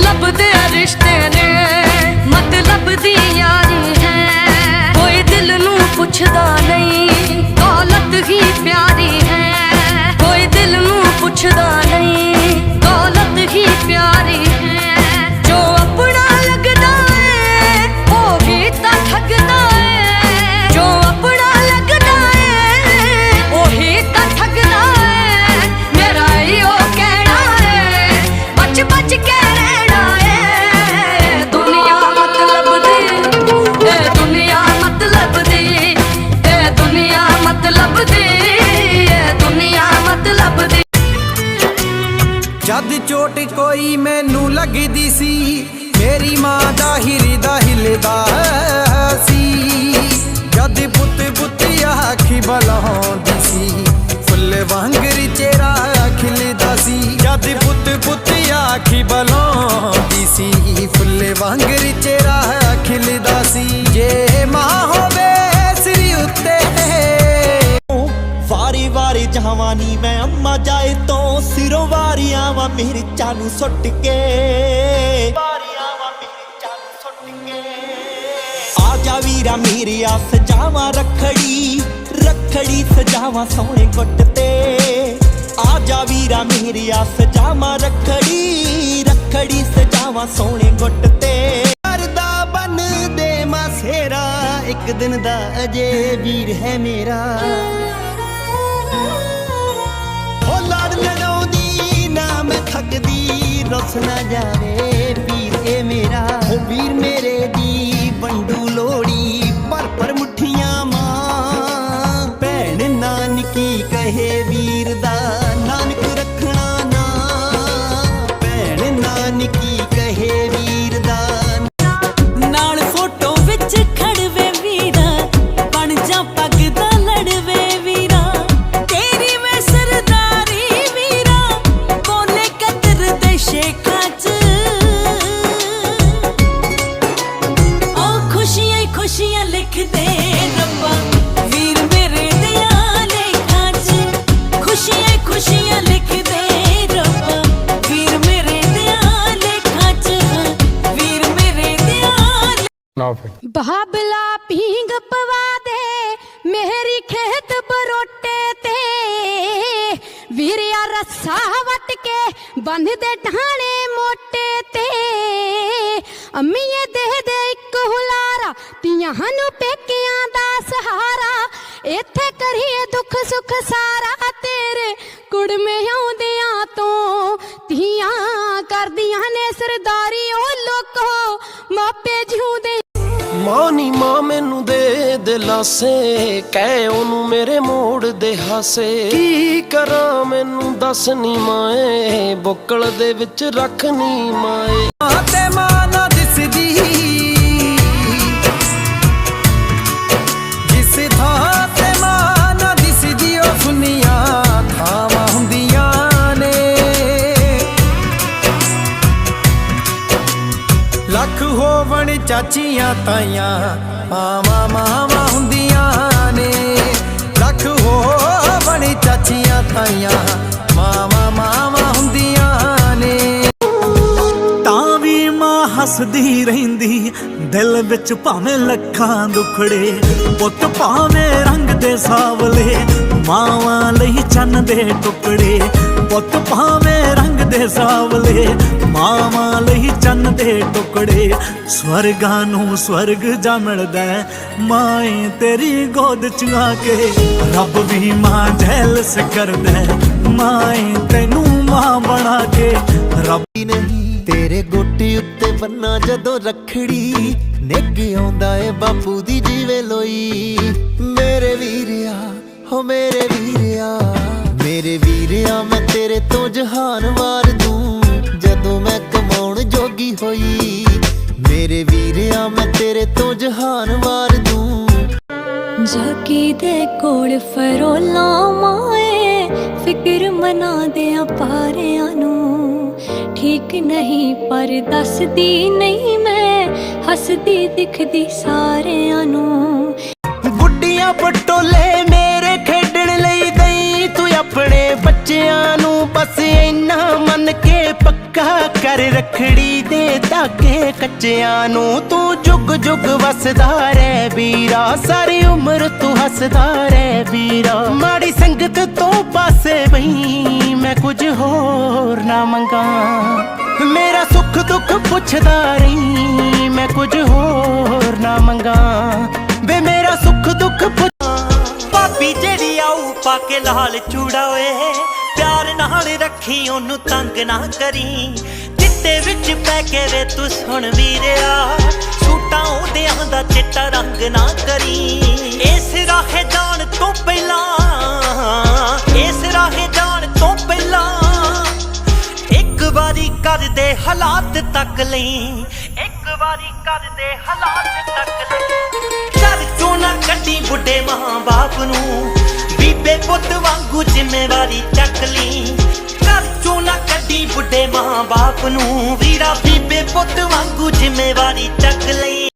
ਮਤਲਬ ਦੇ ਰਿਸ਼ਤੇ ਨੇ। ਮੈਨੂੰ ਲੱਗਦੀ ਸੀ, ਮੇਰੀ ਮਾਂ ਦਾ ਹਿਰਦਾ ਹਿਲਦਾ ਸੀ। ਜਦ ਪੁੱਤ ਪੁੱਤ ਆਖੀ ਬਲਾਉਂਦੀ ਸੀ, ਫੁੱਲ ਵਾਂਗਰ ਚਿਹਰਾ ਖਿਲਦਾ ਸੀ। ਜਦ ਪੁੱਤ ਪੁੱਤ ਆਖੀ ਬਲਾਉਂਦੀ ਸੀ, ਫੁੱਲ ਵਾਂਗਰ ਚਿਹਰਾ ਖਿਲਦਾ ਸੀ। ਜੇ ਵਾਰੀ ਜਵਾਨੀ ਮੈਂ ਅੰਮਾ ਜਾਏ ਤੋਂ ਸਿਰੋਂ ਵਾਰੀ ਆਵਾਂ ਮੇਰੇ ਚਾਲੂ ਸੁੱਟ ਕੇ। ਵਾਰੀ ਆਵਾਂ ਮੇਰੇ ਚਾਨੂੰ ਸੁੱਟ ਕੇ। ਆ ਜਾ ਵੀਰਾ ਮੇਰੇ ਆ ਸਜਾਵਾਂ ਰਖੜੀ ਰਖੜੀ ਸਜਾਵਾਂ ਸੋਹਣੇ ਗੁੱਟ ਤੇ। ਆ ਜਾ ਵੀਰਾ ਮੇਰੇ ਆ ਸਜਾਵਾਂ ਰਖੜੀ ਰਖੜੀ ਸਜਾਵਾਂ ਸੋਹਣੇ ਗੁੱਟ ਤੇ। ਕਰਦਾ ਬਨ ਦੇ ਮਾਸੇਰਾ, ਇੱਕ ਦਿਨ ਦਾ ਅਜੇ ਵੀਰ ਹੈ ਮੇਰਾ। ਮੈਂ ਥੱਕਦੀ ਨਾ ਜਾਵੇ। ਵੀਰ ਇਹ ਮੇਰਾ। ਵੀਰ ਮੇਰੇ ਦੀ ਨਾ ਫਿਰ ਬਾਬਲਾ ਪੀਂਗ ਪਵਾ ਦੇ, ਮੇਰੀ ਖੇਤ ਬਰੋਟੇ ਤੇ। ਵੀਰਿਆ ਰੱਸਾ ਵਟ ਕੇ ਬੰਨ ਦੇ ਢਾਣੇ ਮੋਟੇ ਤੇ। ਅੰਮੀਏ ਦੇ ਦੇ ਇੱਕ ਹੁਲਾਰਾ ਤੀਆਂ ਨੂੰ ਪੇਕਿਆਂ ਦਾ ਸਹਾਰਾ। ਇੱਥੇ ਕਰੀਏ ਦੁੱਖ ਸੁੱਖ ਸਾਰਾ ਤੇਰੇ ਕੁੜਮੇ ਆਉਂਦਿਆਂ ਤੋਂ। ਧੀਆਂ ਕਰਦੀਆਂ ਨੇ ਸਰਦਾਰੀ ਉਹ ਲੋਕੋ, ਮਾਪੇ ਜਿਉਂਦੇ ਮਾਂ ਨੀ ਮਾਂ ਮੈਨੂੰ ਦੇ ਦਿਲਾਸੇ ਕਹਿ ਉਹਨੂੰ ਮੇਰੇ ਮੋੜ ਦੇ ਹਾਸੇ। ਕੀ ਕਰਾਂ ਮੈਨੂੰ ਦੱਸ ਨੀ ਮਾਏ, ਬੁੱਕਲ ਦੇ ਵਿੱਚ ਰੱਖ ਨੀ ਮਾਏ। ਲੱਖ ਹੋਵਣ ਚਾਚੀਆਂ ਤਾਈਆਂ, ਮਾਵਾਂ ਮਾਵਾਂ ਹੁੰਦੀਆਂ ਨੇ। ਲੱਖ ਹੋਵਣ ਚਾਚੀਆਂ ਤਾਈਆਂ, ਮਾਵਾਂ ਮਾਵਾਂ ਹੁੰਦੀਆਂ ਨੇ। ਤਾਂ ਵੀ ਮਾਂ ਹੱਸਦੀ ਰਹਿੰਦੀ, ਦਿਲ ਵਿੱਚ ਭਾਵੇਂ ਲੱਖਾਂ ਦੁਖੜੇ। ਪੁੱਤ ਭਾਵੇਂ ਰੰਗ ਦੇ ਸਾਵਲੇ, ਮਾਵਾਂ ਲਈ ਚੰਨ ਦੇ ਟੁਕੜੇ। ਪੁੱਤ ਭਾਵੇਂ ਰੰਗ ਦੇ ਸਾਵਲੇ, ਮਾਵਾਂ ਲਈ ਦੇ ਟੁਕੜੇ, ਸਵਰਗਾਂ ਨੂੰ ਸਵਰਗ ਜਾ ਮਿਲਦਾ ਮਾਏ ਤੇਰੀ ਗੋਦ ਚ ਆ ਕੇ ਰੱਬ ਵੀ ਮਾਂ ਜੈਲਸ ਕਰਦਾ ਮਾਏ ਤੈਨੂੰ ਮਾਂ ਬਣਾ ਕੇ ਰੱਬ ਨਹੀਂ, ਤੇਰੇ ਗੋਟੀ ਉੱਤੇ ਬੰਨਾ ਜਦੋਂ ਰਖੜੀ। ਨਿੱਘ ਆਉਂਦਾ ਏ ਬਾਪੂ ਦੀ ਜੀਵੇ ਲੋਈ। ਮੇਰੇ ਵੀਰਿਆ, ਹੋ ਮੇਰੇ ਵੀਰਿਆ। ਮੇਰੇ ਵੀਰਿਆ, ਮੈਂ ਤੇਰੇ ਤੋਂ ਜਹਾਨ ਵਾਰ ਦੂੰ। ਕੋਲ ਫਰੋਲਾ ਮਾਏ, ਫਿਕਰ ਮਨਾ ਦੇ ਪਾਰਿਆਂ ਨੂੰ। ਠੀਕ ਨਹੀਂ, ਪਰ ਦੱਸਦੀ ਨਹੀਂ ਮੈਂ, ਹੱਸਦੀ ਦਿਖਦੀ ਸਾਰਿਆਂ ਨੂੰ। ਗੁੱਡੀਆਂ ਪਟੋਲੇ ਮੇਰੇ ਖੇਡਣ ਲਈ ਗਈ ਤੂੰ ਆਪਣੇ ਬੱਚਿਆਂ ਨੂੰ ਬਸ ਇੰਨਾ ਮੰਨ ਕੇ ਪੱਕਾ ਕਰ ਰਖੜੀ ਦੇ ਧਾਗੇ ਕੱਚਿਆਂ ਨੂੰ ਤੂੰ ਜੁਗ ਜੁਗ ਵਸਦਾ ਰਹਿ ਵੀਰਾ, ਸਾਰੀ ਉਮਰ ਤੂੰ ਹੱਸਦਾ ਰਹਿ ਵੀਰਾ। ਮਾੜੀ ਸੰਗਤ ਤੋਂ ਪਾਸੇ ਬਈ ਮੈਂ ਕੁਝ ਹੋਰ ਨਾ ਮੰਗਾ। ਮੇਰਾ ਸੁੱਖ ਦੁੱਖ ਪੁੱਛਦਾ ਰਹੀ ਪਾ ਕੇ ਲਾਲ ਚੂੜਾ ਓਏ। ਪਿਆਰ ਨਾਲ ਰੱਖੀ, ਉਹਨੂੰ ਤੰਗ ਨਾ ਕਰੀ। ਚਿੱਟੇ ਵਿੱਚ ਪੈ ਕੇ ਵੇ ਤੂੰ ਸੁਣ ਵੀਰਿਆ। ਸੂਟਾਂ ਉਹਦਿਆਂ ਦਾ ਚਿੱਟਾ ਰੰਗ ਨਾ ਕਰੀ। ਇਸ ਰਾਹੇ ਜਾਣ ਤੋਂ ਪਹਿਲਾਂ, ਇਸ ਰਾਹੇ ਜਾਣ ਤੋਂ ਪਹਿਲਾਂ ਇੱਕ ਵਾਰੀ ਕਰਦੇ ਹਾਲਾਤ ਤੱਕ ਲਈ। ਇੱਕ ਵਾਰੀ ਕਰਦੇ ਹਾਲਾਤ ਤੱਕ ਲਈ। ਘਰ ਚੋਂ ਕੱਢੀ ਬੁੱਢੇ ਮਾਂ-ਬਾਪ ਨੂੰ। ਬੀਬੇ ਪੁੱਤ ਵਾਂਗੂ ਜ਼ਿੰਮੇਵਾਰੀ ਚੱਕ ਲਈ। ਘਰ ਚੋਂ ਨਾ ਕੱਢੀ ਬੁੱਢੇ ਮਾਂ-ਬਾਪ ਨੂੰ। ਵੀਰਾ ਬੀਬੇ ਪੁੱਤ ਵਾਂਗੂ ਜ਼ਿੰਮੇਵਾਰੀ ਚੱਕ ਲਈ।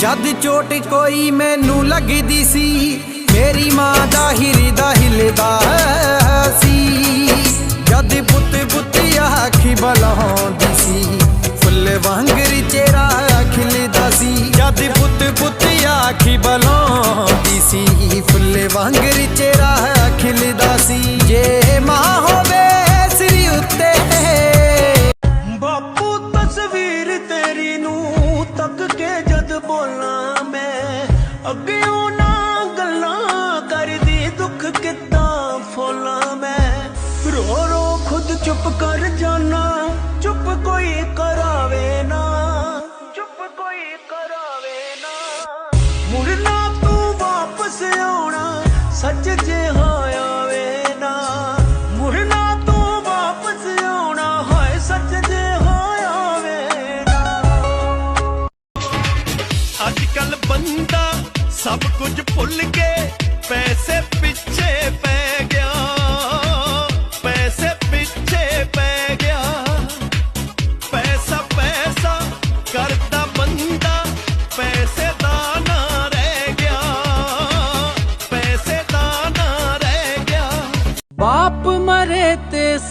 ਜਦ ਚੋਟ ਕੋਈ ਮੈਨੂੰ ਲੱਗਦੀ ਸੀ, ਮੇਰੀ ਮਾਂ ਦਾ ਹਿਰਦਾ ਹਿਲਦਾ ਸੀ। ਜਦ ਪੁੱਤ ਪੁੱਤ ਆਖੀ ਬਲਾਉਂਦੀ ਸੀ, ਫੁੱਲ ਵਾਂਗਰ ਚਿਹਰਾ ਸੀ ਪੁੱਤ ਪੁੱਤ ਆਖੀ ਬਲਾਉਂਦੀ ਸੀ। ਫੁੱਲ ਵਾਂਗਰ ਚਿਹਰਾ ਖਿਲਦਾ ਸੀ। ਜੇ ਮਾਂ ਹੋਵੇ ਸਿਰ ਉੱਤੇ। ਬਾਪੂ, ਤਸਵੀਰ ਤੇਰੀ ਨੂੰ ਤੱਕ ਕੇ ਜਦ ਬੋਲਾਂ ਮੈਂ ਅੱਗੇ ਨਾ ਗੱਲਾਂ ਕਰਦੀ ਦੁੱਖ ਕਿੱਦਾਂ ਫੋਲਾਂ ਮੈਂ। ਰੋ ਰੋ ਖੁਦ ਚੁੱਪ ਕਰ ਜਾਣਾ ਚੁੱਪ ਕੋਈ ਕਰ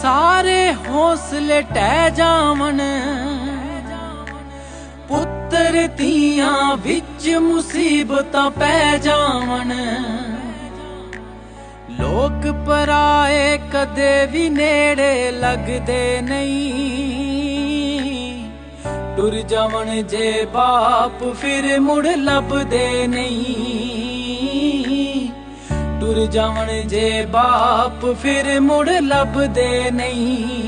ਸਾਰੇ ਹੌਸਲੇ ਟਹਿ ਜਾਵਣ। ਪੁੱਤਰ ਧੀਆਂ ਵਿੱਚ ਮੁਸੀਬਤਾਂ ਪੈ ਜਾਵਣ। ਲੋਕ ਪਰਾਏ ਕਦੇ ਵੀ ਨੇੜੇ ਲੱਗਦੇ ਨਹੀਂ। ਟੁਰ ਜਾਵਣ ਜੇ ਬਾਪ ਫਿਰ ਮੁੜ ਲੱਭਦੇ ਨਹੀਂ। ਟੁਰ ਜਾਵਣ ਜੇ ਬਾਪ ਫਿਰ ਮੁੜ ਲੱਭਦੇ ਨਹੀਂ।